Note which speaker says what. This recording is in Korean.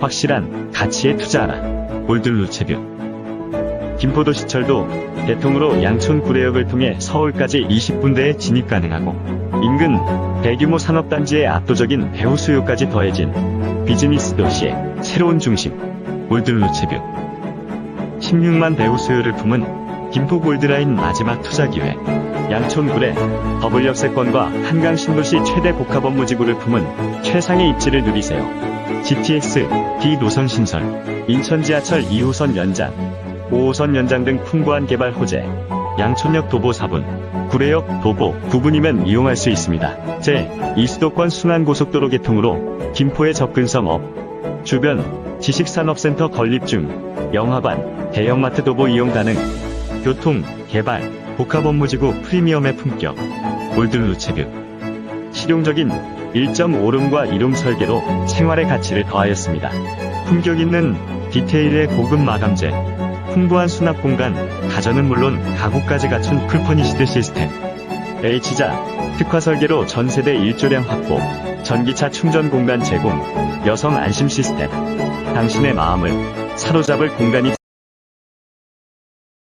Speaker 1: 확실한 가치에 투자하라. 올들루체뷰. 김포도시철도 대통으로 양촌 구례역을 통해 서울까지 20분대에 진입 가능하고 인근 대규모 산업단지의 압도적인 배후 수요까지 더해진 비즈니스 도시의 새로운 중심 올들루체뷰 16만 배후 수요를 품은 김포 골드라인 마지막 투자 기회 양촌 구례 더블 역세권과 한강 신도시 최대 복합 업무지구를 품은 최상의 입지를 누리세요. GTX, D 노선 신설, 인천 지하철 2호선 연장, 5호선 연장 등 풍부한 개발 호재, 양촌역 도보 4분, 구례역 도보 9분이면 이용할 수 있습니다. 제, 이수도권 순환고속도로 개통으로 김포의 접근성 업, 주변 지식산업센터 건립 중, 영화관, 대형마트 도보 이용 가능, 교통, 개발, 복합 업무지구 프리미엄의 품격, 골들루체뷰. 실용적인 1.5룸과 2룸 설계로 생활의 가치를 더하였습니다. 품격 있는 디테일의 고급 마감재, 풍부한 수납 공간, 가전은 물론 가구까지 갖춘 풀퍼니시드 시스템. H자, 특화 설계로 전세대 일조량 확보, 전기차 충전 공간 제공, 여성 안심 시스템. 당신의 마음을 사로잡을 공간이